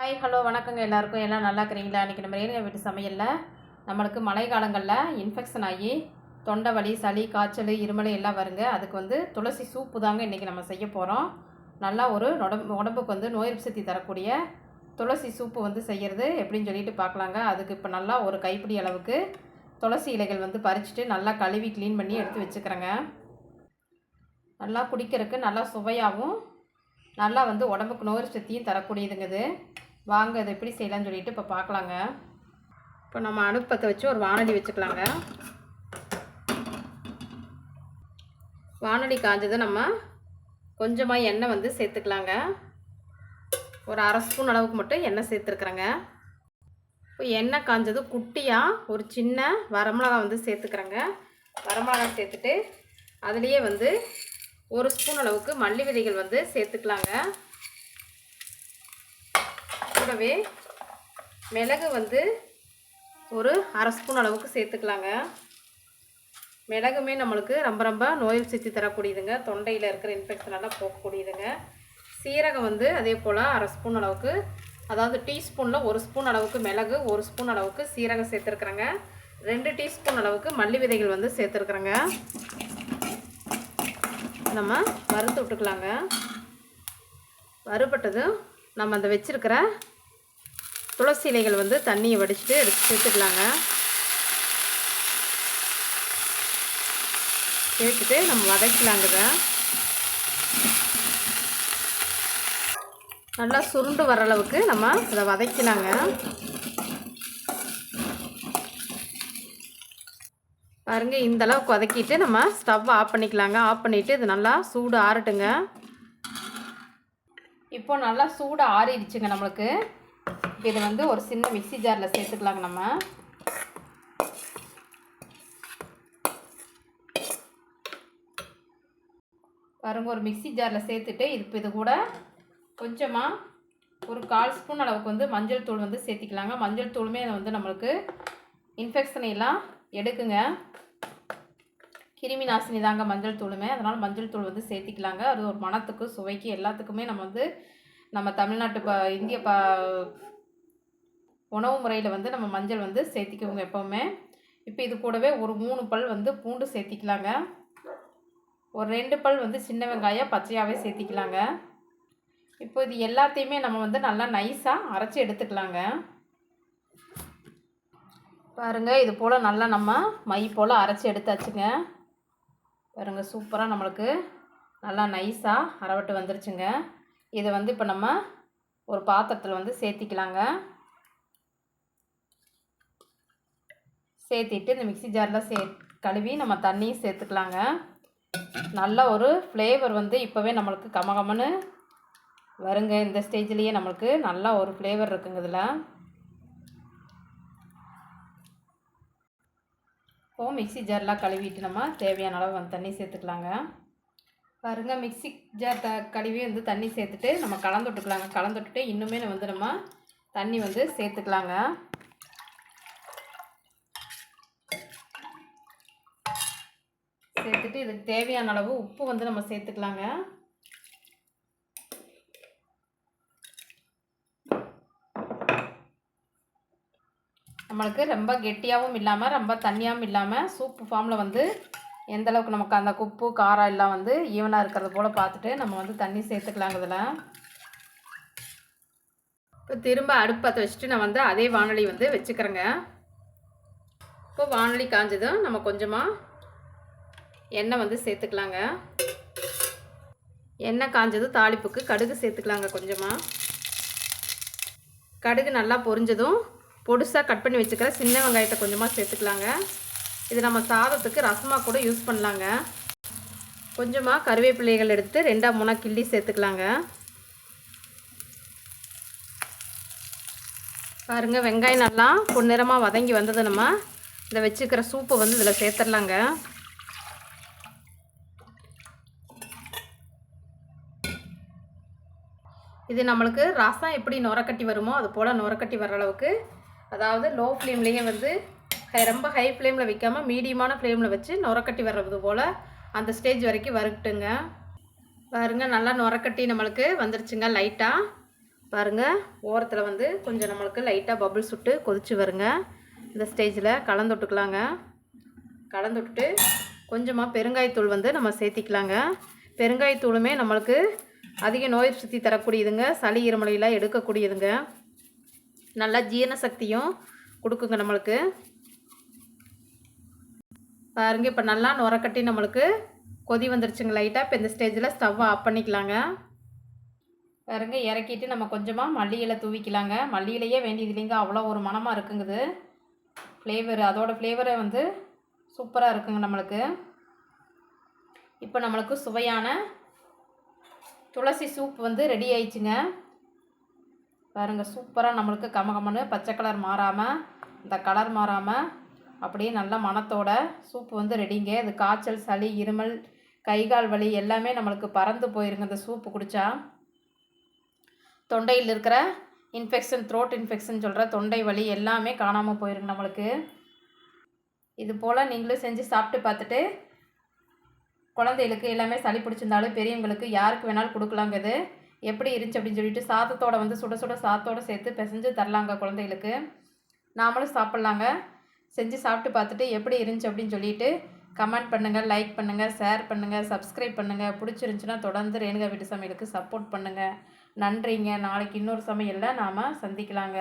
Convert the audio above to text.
Hi hello வணக்கங்க. எல்லாருக்கும் எல்லாம் நல்லா இருக்கிறீங்களா? இன்றைக்கி நம்ம ஏரியா வீட்டு சமையலில் நம்மளுக்கு மழை காலங்களில் இன்ஃபெக்ஷன் ஆகி தொண்டை வலி சளி காய்ச்சல் இருமல் எல்லாம் வருங்க. அதுக்கு வந்து துளசி சூப்பு தாங்க இன்றைக்கி நம்ம செய்ய போகிறோம் நல்லா ஒரு உடம்பு உடம்புக்கு வந்து நோய் சக்தி தரக்கூடிய துளசி சூப்பு வந்து செய்கிறது எப்படின்னு சொல்லிட்டு பார்க்கலாங்க. அதுக்கு இப்போ நல்லா ஒரு கைப்பிடி அளவுக்கு துளசி இலைகள் வந்து பறிச்சுட்டு நல்லா கழுவி க்ளீன் பண்ணி எடுத்து வச்சுக்கிறேங்க. நல்லா குடிக்கிறதுக்கு நல்லா சுவையாகவும் நல்லா வந்து உடம்புக்கு நோய் சக்தியும் தரக்கூடியதுங்க இது. வாங்க அதை எப்படி செய்யலாம்னு சொல்லிட்டு இப்போ பார்க்கலாங்க இப்போ நம்ம அடுப்பத்தை வச்சு ஒரு வானொலி வச்சுக்கலாங்க. வானொலி காஞ்சதை நம்ம கொஞ்சமாக எண்ணெய் வந்து சேர்த்துக்கலாங்க. ஒரு அரை ஸ்பூன் அளவுக்கு மட்டும் எண்ணெய் சேர்த்துருக்குறேங்க. இப்போ எண்ணெய் காஞ்சது குட்டியாக ஒரு சின்ன வரமிளகா வந்து சேர்த்துக்கிறேங்க. வரமிளகா சேர்த்துட்டு அதுலேயே வந்து ஒரு ஸ்பூன் அளவுக்கு மல்லி விதைகள் வந்து சேர்த்துக்கலாங்க. கூடவே மிளகு வந்து ஒரு அரை ஸ்பூன் அளவுக்கு சேர்த்துக்கலாங்க. மிளகுமே நம்மளுக்கு ரொம்ப ரொம்ப நோய் சக்தி தரக்கூடியதுங்க. தொண்டையில் இருக்கிற இன்ஃபெக்ஷனெல்லாம் போகக்கூடியதுங்க. சீரகம் வந்து அதே போல் அரை ஸ்பூன் அளவுக்கு அதாவது டீஸ்பூனில் ஒரு ஸ்பூன் அளவுக்கு மிளகு ஒரு ஸ்பூன் அளவுக்கு சீரகம் சேர்த்துருக்குறேங்க. ரெண்டு டீஸ்பூன் அளவுக்கு மல்லி விதைகள் வந்து சேர்த்துருக்குறேங்க. நம்ம வறுத்து விட்டுக்கலாங்க. வறுபட்டதும் நம்ம அந்த வச்சுருக்கிற துளசி இலைகள் வந்து தண்ணியை வடிச்சிட்டு எடுத்து சேர்த்துக்கலாங்க. சேர்த்துட்டு நம்ம வதக்கலாங்க. நல்லா சுருண்டு வர அளவுக்கு நம்ம இதை வதக்கலாங்க. பாருங்க இந்த அளவுக்கு வதக்கிட்டு நம்ம ஸ்டவ் ஆஃப் பண்ணிக்கலாங்க. ஆஃப் பண்ணிவிட்டு இது நல்லா சூடு ஆறட்டுங்க. இப்போ நல்லா சூடு ஆறிடுச்சுங்க நம்மளுக்கு. இப்போ இதை வந்து ஒரு சின்ன மிக்ஸி ஜாரில் சேர்த்துக்கலாங்க நம்ம. பாருங்கள் ஒரு மிக்ஸி ஜாரில் சேர்த்துட்டு இது இப்போ இது கூட கொஞ்சமாக ஒரு கால் ஸ்பூன் அளவுக்கு வந்து மஞ்சள் தூள் வந்து சேர்த்திக்கலாங்க. மஞ்சள் தூளுமே அதை வந்து நம்மளுக்கு இன்ஃபெக்ஷனை எல்லாம் எடுக்குங்க. கிருமி நாசினி தாங்க மஞ்சள் தூளுமே. அதனால் மஞ்சள் தூள் வந்து சேர்த்திக்கலாங்க. அது ஒரு மனத்துக்கு சுவைக்கு எல்லாத்துக்குமே நம்ம வந்து நம்ம தமிழ்நாட்டு ப இந்திய ப உணவு முறையில் வந்து நம்ம மஞ்சள் வந்து சேர்த்திக்குவோங்க எப்போவுமே. இப்போ இது கூடவே ஒரு மூணு பல் வந்து பூண்டு சேர்த்திக்கலாங்க. ஒரு ரெண்டு பல் வந்து சின்ன வெங்காயம் பச்சையாகவே சேர்த்திக்கலாங்க. இப்போ இது எல்லாத்தையுமே நம்ம வந்து நல்லா நைஸாக அரைச்சி எடுத்துக்கலாங்க. பாருங்கள் இது போல் நல்லா நம்ம மை போல் அரைச்சி எடுத்தாச்சுங்க. பாருங்க சூப்பராக நம்மளுக்கு நல்லா நைஸாக அரவட்டு வந்துருச்சுங்க. இதை வந்து இப்போ நம்ம ஒரு பாத்திரத்தில் வந்து சேர்த்திக்கலாங்க. சேர்த்திட்டு இந்த மிக்ஸி ஜாரில் சே கழுவி நம்ம தண்ணியும் சேர்த்துக்கலாங்க. நல்ல ஒரு ஃப்ளேவர் வந்து இப்போவே நம்மளுக்கு கமகமன்னு வருங்க. இந்த ஸ்டேஜ்லேயே நம்மளுக்கு நல்லா ஒரு ஃப்ளேவர் இருக்குங்க இதில். இப்போது மிக்ஸி ஜார்லாம் கழுவிட்டு நம்ம தேவையான அளவு வந்து தண்ணி சேர்த்துக்கலாங்க. பாருங்க மிக்ஸி ஜார் த கழுவி வந்து தண்ணி சேர்த்துட்டு நம்ம கலந்துட்டுக்கலாங்க கலந்துட்டுட்டு கலந்து இன்னுமே வந்து நம்ம தண்ணி வந்து சேர்த்துக்கலாங்க. சேர்த்துட்டு இதுக்கு தேவையான அளவு உப்பு வந்து நம்ம சேர்த்துக்கலாங்க. நம்மளுக்கு ரொம்ப கெட்டியாகவும் இல்லாமல் ரொம்ப தண்ணியாகவும் இல்லாமல் சூப்பு ஃபார்மில் வந்து எந்த அளவுக்கு நமக்கு அந்த உப்பு காரம் எல்லாம் வந்து ஈவனாக இருக்கிறது போல் பார்த்துட்டு நம்ம வந்து தண்ணி சேர்த்துக்கலாங்க இதில். இப்போ திரும்ப அடுப்பத்தை வச்சுட்டு நான் வந்து அதே வானொலி வந்து வச்சுக்கிறேங்க. இப்போ வானொலி காஞ்சதும் நம்ம கொஞ்சமாக எண்ணெய் வந்து சேர்த்துக்கலாங்க. எண்ணெய் காஞ்சதும் தாளிப்புக்கு கடுகு சேர்த்துக்கலாங்க கொஞ்சமாக கடுகு நல்லா பொரிஞ்சதும் பொடுசாக கட் பண்ணி வச்சுக்கிற சின்ன வெங்காயத்தை கொஞ்சமாக சேர்த்துக்கலாங்க. இது நம்ம சாதத்துக்கு ரசமாக கூட யூஸ் பண்ணலாங்க. கொஞ்சமாக கருவேப்பிலைகள் எடுத்து ரெண்டாக மூணாக கிள்ளி சேர்த்துக்கலாங்க. பாருங்கள் வெங்காயம் நல்லா பொன்னிறமாக வதங்கி வந்தது நம்ம இதை வச்சுக்கிற சூப்பை வந்து இதில் சேர்த்துடலாங்க. இது நம்மளுக்கு ரசம் எப்படி நுரக்கட்டி வருமோ அது போல் நுரக்கட்டி வர அளவுக்கு அதாவது லோ ஃப்ளேம்லேயே வந்து ரொம்ப ஹை ஃப்ளேமில் வைக்காமல் மீடியமான ஃப்ளேமில் வச்சு நுரக்கட்டி வர்றது போல் அந்த ஸ்டேஜ் வரைக்கும் வறுக்கட்டுங்க பாருங்க நல்லா நுரக்கட்டி நம்மளுக்கு வந்துருச்சுங்க லைட்டாக பாருங்கள் ஓரத்தில் வந்து கொஞ்சம் நம்மளுக்கு லைட்டாக பபுள் சுட்டு கொதிச்சு வருங்க. இந்த ஸ்டேஜில் கலந்து விட்டுக்கலாங்க. கலந்து கொஞ்சமாக பெருங்காயத்தூள் வந்து நம்ம சேர்த்திக்கலாங்க. பெருங்காயத்தூளுமே நம்மளுக்கு அதிக நோய் சுற்றி தரக்கூடியதுங்க. சளி இருமலையெல்லாம் எடுக்கக்கூடியதுங்க. நல்லா ஜீரண சக்தியும் கொடுக்குங்க நம்மளுக்கு. பாருங்க இப்போ நல்லா நுரக்கட்டி நம்மளுக்கு கொதி வந்துருச்சுங்க லைட்டாக இப்போ இந்த ஸ்டேஜில் ஸ்டவ் ஆஃப் பண்ணிக்கலாங்க. பாருங்க இறக்கிட்டு நம்ம கொஞ்சமாக மல்லியில் தூவிக்கலாங்க. மல்லியிலையே வேண்டியது இல்லைங்க. அவ்வளோ ஒரு மணமாக இருக்குங்குது. ஃப்ளேவர் அதோட ஃப்ளேவரை வந்து சூப்பராக இருக்குங்க நம்மளுக்கு. இப்போ நம்மளுக்கு சுவையான துளசி சூப் வந்து ரெடி ஆயிடுச்சுங்க. பாருங்கள் சூப்பராக நம்மளுக்கு கமகமனு பச்சை கலர் மாறாமல் இந்த கலர் மாறாமல் அப்படியே நல்ல மணத்தோட சூப் வந்து ரெடிங்க இது காய்ச்சல் சளி இருமல் கை கால் வலி எல்லாமே நம்மளுக்கு பறந்து போயிருங்க இந்த சூப்பு குடித்தா தொண்டையில் இருக்கிற இன்ஃபெக்ஷன் த்ரோட் இன்ஃபெக்ஷன் சொல்கிற தொண்டை வலி எல்லாமே காணாமல் போயிருங்க நம்மளுக்கு. இது போல் நீங்களும் செஞ்சு சாப்பிட்டு பார்த்துட்டு குழந்தைகளுக்கு எல்லாமே சளி பிடிச்சிருந்தாலும் பெரியவங்களுக்கு யாருக்கு வேணாலும் கொடுக்கலாங்க இது எப்படி இருந்துச்சு அப்படின்னு சொல்லிட்டு சாதத்தோட வந்து சுட சுட சாதத்தோட சேர்த்து பிசைஞ்சு தரலாங்க குழந்தைகளுக்கு. நாமளும் சாப்பிட்லாங்க. செஞ்சு சாப்பிட்டு பார்த்துட்டு எப்படி இருந்துச்சு அப்படின்னு சொல்லிட்டு கமெண்ட் பண்ணுங்கள் லைக் பண்ணுங்கள் ஷேர் பண்ணுங்கள் சப்ஸ்கிரைப் பண்ணுங்கள் பிடிச்சிருந்துச்சுன்னா தொடர்ந்து ரேணுகா வீட்டு சமையலுக்கு சப்போர்ட் பண்ணுங்கள் நன்றிங்க. நாளைக்கு இன்னொரு சமையலில் நாம் சந்திக்கலாங்க.